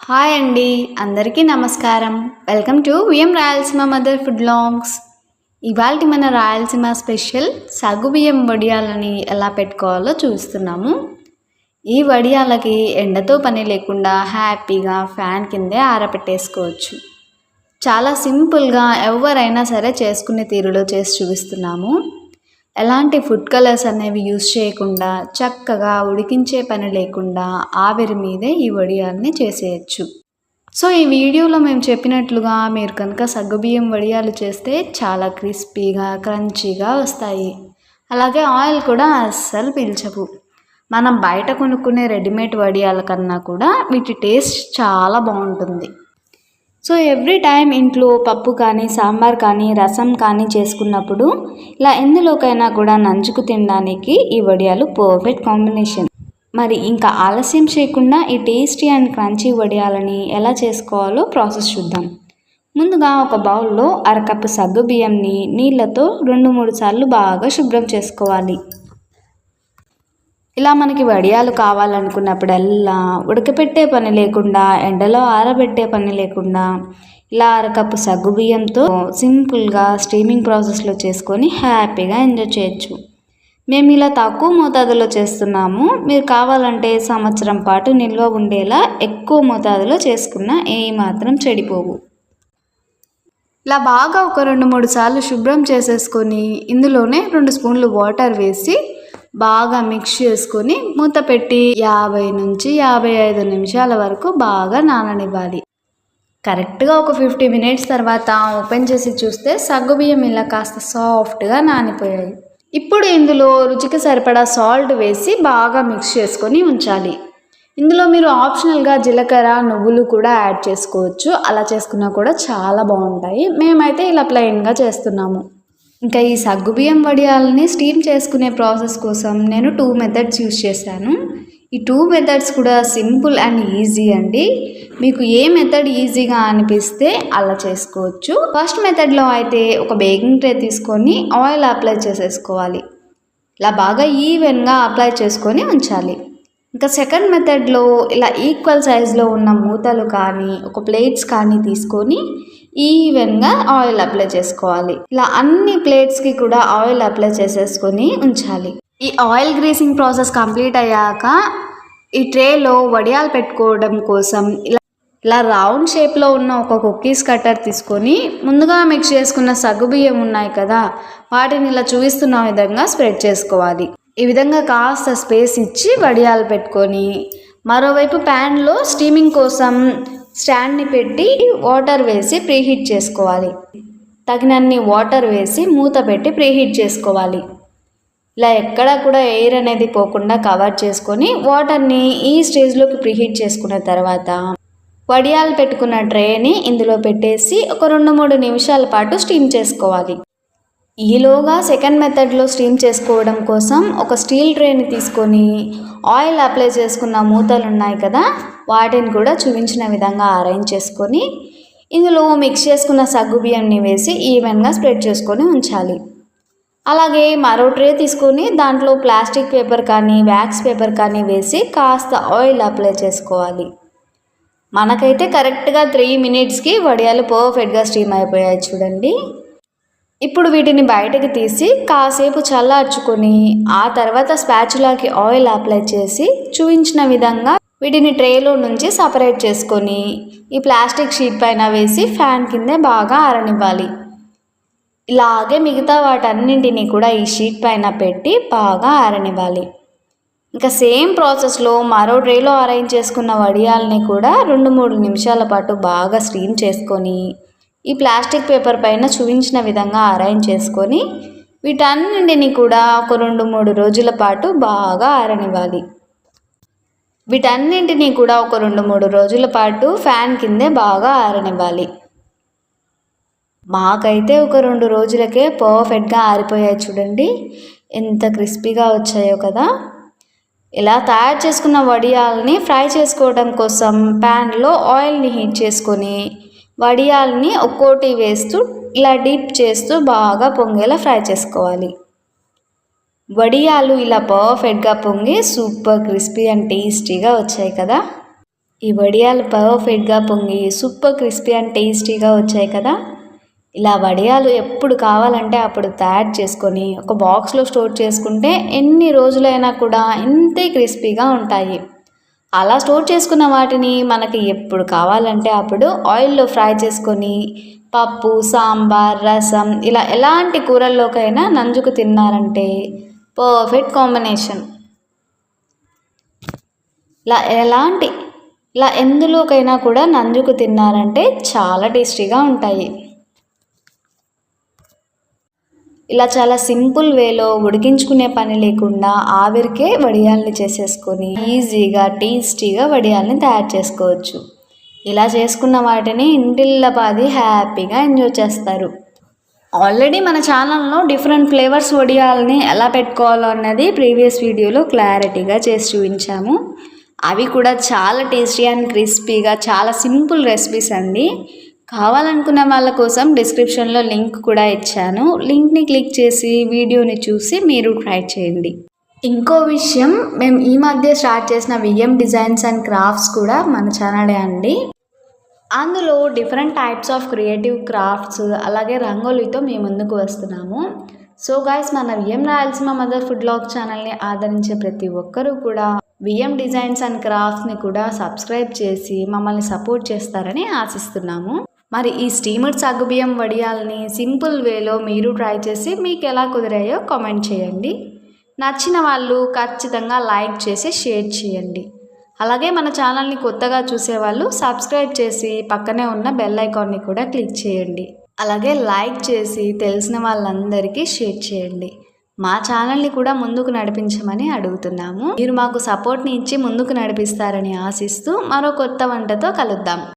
Hi అండి అందరికీ నమస్కారం. Welcome to VM Rayalaseema mother food longs. ఇవాళ మన రాయలసీమ స్పెషల్ సగు బియ్యం వడియాలని ఎలా పెట్టుకోవాలో చూస్తున్నాము. ఈ వడియాలకి ఎండతో పని లేకుండా హ్యాపీగా ఫ్యాన్ కిందే ఆరబెట్టేసుకోవచ్చు చాలా సింపుల్గా ఎవరైనా సరే చేసుకునే తీరులో చేసి చూపిస్తున్నాము. ఎలాంటి ఫుడ్ కలర్స్ అనేవి యూస్ చేయకుండా చక్కగా ఉడికించే పని లేకుండా ఆవిరి మీదే ఈ వడియాల్ని చేసేయచ్చు. సో ఈ వీడియోలో మేము చెప్పినట్లుగా మీరు కనుక సగ్గుబియ్యం వడియాలు చేస్తే చాలా క్రిస్పీగా క్రంచీగా వస్తాయి. అలాగే ఆయిల్ కూడా అస్సలు పీల్చవు. మనం బయట కొనుక్కునే రెడీమేడ్ వడియాల కన్నా కూడా వీటి టేస్ట్ చాలా బాగుంటుంది. సో ఎవ్రీ టైం ఇంట్లో పప్పు కానీ సాంబార్ కానీ రసం కానీ చేసుకున్నప్పుడు ఇలా ఎందులోకైనా కూడా నంచుకు తినడానికి ఈ వడియాలు పర్ఫెక్ట్ కాంబినేషన్ మరి ఇంకా ఆలస్యం చేయకుండా ఈ టేస్టీ అండ్ క్రంచీ వడియాలని ఎలా చేసుకోవాలో ప్రాసెస్ చూద్దాం. ముందుగా ఒక బౌల్లో అరకప్పు సగ్గు బియ్యంని నీళ్ళతో రెండు మూడు సార్లు బాగా శుభ్రం చేసుకోవాలి. ఇలా మనకి వడియాలు కావాలనుకున్నప్పుడల్లా ఉడకపెట్టే పని లేకుండా ఎండలో ఆరబెట్టే పని లేకుండా ఇలా అరకప్పు సగ్గు బియ్యంతో సింపుల్గా స్టీమింగ్ ప్రాసెస్లో చేసుకొని హ్యాపీగా ఎంజాయ్ చేయొచ్చు. మేము ఇలా తక్కువ మోతాదులో చేస్తున్నాము. మీరు కావాలంటే సంవత్సరం పాటు నిల్వ ఉండేలా ఎక్కువ మోతాదులో చేసుకున్న ఏమాత్రం మాత్రం చెడిపోవు. ఇలా బాగా ఒక రెండు మూడు సార్లు శుభ్రం చేసేసుకొని ఇందులోనే రెండు స్పూన్లు వాటర్ వేసి బాగా మిక్స్ చేసుకొని మూత పెట్టి యాభై నుంచి యాభై ఐదు నిమిషాల వరకు బాగా నాననివ్వాలి. కరెక్ట్గా ఒక ఫిఫ్టీ మినిట్స్ తర్వాత ఓపెన్ చేసి చూస్తే సగ్గుబియ్యం ఇలా కాస్త సాఫ్ట్గా నానిపోయాయి. ఇప్పుడు ఇందులో రుచికి సరిపడా సాల్ట్ వేసి బాగా మిక్స్ చేసుకొని ఉంచాలి. ఇందులో మీరు ఆప్షనల్గా జీలకర్ర నువ్వులు కూడా యాడ్ చేసుకోవచ్చు. అలా చేసుకున్నా కూడా చాలా బాగుంటాయి. మేమైతే ఇలా ప్లెయిన్గా చేస్తున్నాము. ఇంకా ఈ సగ్గుబియ్యం వడియాలని స్టీమ్ చేసుకునే ప్రాసెస్ కోసం నేను టూ మెథడ్స్ యూస్ చేశాను. ఈ టూ మెథడ్స్ కూడా సింపుల్ అండ్ ఈజీ అండి. మీకు ఏ మెథడ్ ఈజీగా అనిపిస్తే అలా చేసుకోవచ్చు. ఫస్ట్ మెథడ్లో అయితే ఒక బేకింగ్ ట్రే తీసుకొని ఆయిల్ అప్లై చేసేసుకోవాలి. ఇలా బాగా ఈవెన్గా అప్లై చేసుకొని ఉంచాలి. ఇంకా సెకండ్ మెథడ్లో ఇలా ఈక్వల్ సైజులో ఉన్న మూతలు కానీ ఒక ప్లేట్స్ కానీ తీసుకొని ఈవెన్గా ఆయిల్ అప్లై చేసుకోవాలి. ఇలా అన్ని ప్లేట్స్కి కూడా ఆయిల్ అప్లై చేసేసుకొని ఉంచాలి. ఈ ఆయిల్ గ్రీసింగ్ ప్రాసెస్ కంప్లీట్ అయ్యాక ఈ ట్రేలో వడియాలు పెట్టుకోవడం కోసం ఇలా ఇలా రౌండ్ షేప్లో ఉన్న ఒక కుక్కీస్ కట్టర్ తీసుకొని ముందుగా మిక్స్ చేసుకున్న సగ్గుబియ్యం ఉన్నాయి కదా వాటిని ఇలా చూపిస్తున్న విధంగా స్ప్రెడ్ చేసుకోవాలి. ఈ విధంగా కాస్త స్పేస్ ఇచ్చి వడియాలు పెట్టుకొని మరోవైపు ప్యాన్లో స్టీమింగ్ కోసం స్టాండ్ని పెట్టి వాటర్ వేసి ప్రీహీట్ చేసుకోవాలి. తగినన్ని వాటర్ వేసి మూత పెట్టి ప్రీహీట్ చేసుకోవాలి. ఇలా ఎక్కడా కూడా ఎయిర్ అనేది పోకుండా కవర్ చేసుకొని వాటర్ని ఈ స్టేజ్లోకి ప్రీహీట్ చేసుకున్న తర్వాత వడియాలు పెట్టుకున్న ట్రేని ఇందులో పెట్టేసి ఒక రెండు మూడు నిమిషాల పాటు స్టీమ్ చేసుకోవాలి. ఈలోగా సెకండ్ మెథడ్లో స్టీమ్ చేసుకోవడం కోసం ఒక స్టీల్ ట్రేని తీసుకొని ఆయిల్ అప్లై చేసుకున్న మూతలు ఉన్నాయి కదా వాటిని కూడా చూపించిన విధంగా అరేంజ్ చేసుకొని ఇందులో మిక్స్ చేసుకున్న సగ్గు బియ్యంని వేసి ఈవెన్గా స్ప్రెడ్ చేసుకొని ఉంచాలి. అలాగే మరో ట్రే తీసుకొని దాంట్లో ప్లాస్టిక్ పేపర్ కానీ వ్యాక్స్ పేపర్ కానీ వేసి కాస్త ఆయిల్ అప్లై చేసుకోవాలి. మనకైతే కరెక్ట్గా త్రీ మినిట్స్కి వడియాలు పర్ఫెక్ట్గా స్టీమ్ అయిపోయాయి చూడండి. ఇప్పుడు వీటిని బయటకు తీసి కాసేపు చల్లార్చుకొని ఆ తర్వాత స్పాచులాకి ఆయిల్ అప్లై చేసి చూపించిన విధంగా వీటిని ట్రేలో నుంచి సపరేట్ చేసుకొని ఈ ప్లాస్టిక్ షీట్ పైన వేసి ఫ్యాన్ కిందే బాగా ఆరనివ్వాలి. ఇలాగే మిగతా వాటన్నింటినీ కూడా ఈ షీట్ పైన పెట్టి బాగా ఆరనివ్వాలి. ఇంకా సేమ్ ప్రాసెస్లో మరో ట్రేలో అరేంజ్ చేసుకున్న వడియాలని కూడా రెండు మూడు నిమిషాల పాటు బాగా స్టీమ్ చేసుకొని ఈ ప్లాస్టిక్ పేపర్ పైన చూపించిన విధంగా అరేంజ్ చేసుకొని వీటన్నింటిని కూడా ఒక రెండు మూడు రోజుల పాటు బాగా ఆరనివ్వాలి. వీటన్నింటినీ కూడా ఒక రెండు మూడు రోజుల పాటు ఫ్యాన్ కిందే బాగా ఆరనివ్వాలి. మాకైతే ఒక రెండు రోజులకే పర్ఫెక్ట్గా ఆరిపోయాయి చూడండి. ఎంత క్రిస్పీగా వచ్చాయో కదా. ఇలా తయారు చేసుకున్న వడియాలని ఫ్రై చేసుకోవడం కోసం ప్యాన్లో ఆయిల్ని హీట్ చేసుకొని వడియాల్ని ఒక్కోటి వేస్తూ ఇలా డీప్ చేస్తూ బాగా పొంగేలా ఫ్రై చేసుకోవాలి. వడియాలు ఇలా పర్ఫెక్ట్గా పొంగి సూపర్ క్రిస్పీ అండ్ టేస్టీగా వచ్చాయి కదా. ఈ వడియాలు పర్ఫెక్ట్గా పొంగి సూపర్ క్రిస్పీ అండ్ టేస్టీగా వచ్చాయి కదా. ఇలా వడియాలు ఎప్పుడు కావాలంటే అప్పుడు తయారు చేసుకొని ఒక బాక్స్లో స్టోర్ చేసుకుంటే ఎన్ని రోజులైనా కూడా ఇంతే క్రిస్పీగా ఉంటాయి. అలా స్టోర్ చేసుకున్న వాటిని మనకి ఎప్పుడు కావాలంటే అప్పుడు ఆయిల్లో ఫ్రై చేసుకొని పప్పు సాంబార్ రసం ఇలా ఎలాంటి కూరల్లోకైనా నంజుకు తిన్నారంటే పర్ఫెక్ట్ కాంబినేషన్. ఇలా ఎలాంటి ఇలా ఎందులోకైనా కూడా నంజుకు తిన్నారంటే చాలా టేస్టీగా ఉంటాయి. ఇలా చాలా సింపుల్ వేలో ఉడికించుకునే పని లేకుండా ఆవిరికే వడియాల్ని చేసేసుకొని ఈజీగా టేస్టీగా వడియాల్ని తయారు చేసుకోవచ్చు. ఇలా చేసుకున్న వాటిని ఇంటిల్లపాది హ్యాపీగా ఎంజాయ్ చేస్తారు. ఆల్రెడీ మన ఛానల్లో డిఫరెంట్ ఫ్లేవర్స్ వడియాలని ఎలా పెట్టుకోవాలో అన్నది ప్రీవియస్ వీడియోలో క్లారిటీగా చేసి చూపించాము. అవి కూడా చాలా టేస్టీ అండ్ క్రిస్పీగా చాలా సింపుల్ రెసిపీస్ అండి. కావాలనుకున్న వాళ్ళ కోసం డిస్క్రిప్షన్లో లింక్ కూడా ఇచ్చాను. లింక్ని క్లిక్ చేసి వీడియోని చూసి మీరు ట్రై చేయండి. ఇంకో విషయం మేము ఈ మధ్య స్టార్ట్ చేసిన విఎం డిజైన్స్ అండ్ క్రాఫ్ట్స్ కూడా మన ఛానలే అండి. అందులో different types of creative crafts అలాగే రంగోలీతో మేము ముందుకు వస్తున్నాము. సో గాయస్ మన VM Rayalaseema mother food blog ఛానల్ని ఆదరించే ప్రతి ఒక్కరూ కూడా విఎం డిజైన్స్ అండ్ క్రాఫ్ట్స్ని కూడా సబ్స్క్రైబ్ చేసి మమ్మల్ని సపోర్ట్ చేస్తారని ఆశిస్తున్నాము. మరి ఈ స్టీమర్ సగ్గుబియ్యం వడియాలని సింపుల్ వేలో మీరు ట్రై చేసి మీకు ఎలా కుదిరాయో కామెంట్ చేయండి. నచ్చిన వాళ్ళు ఖచ్చితంగా లైక్ చేసి షేర్ చేయండి. అలాగే మన ఛానల్ని కొత్తగా చూసేవాళ్ళు సబ్స్క్రైబ్ చేసి పక్కనే ఉన్న బెల్ ఐకాన్ని కూడా క్లిక్ చేయండి. అలాగే లైక్ చేసి తెలిసిన వాళ్ళందరికీ షేర్ చేయండి. మా ఛానల్ని కూడా ముందుకు నడిపించమని అడుగుతున్నాము. మీరు మాకు సపోర్ట్ని ఇచ్చి ముందుకు నడిపిస్తారని ఆశిస్తూ మరో కొత్త వంటతో కలుద్దాం.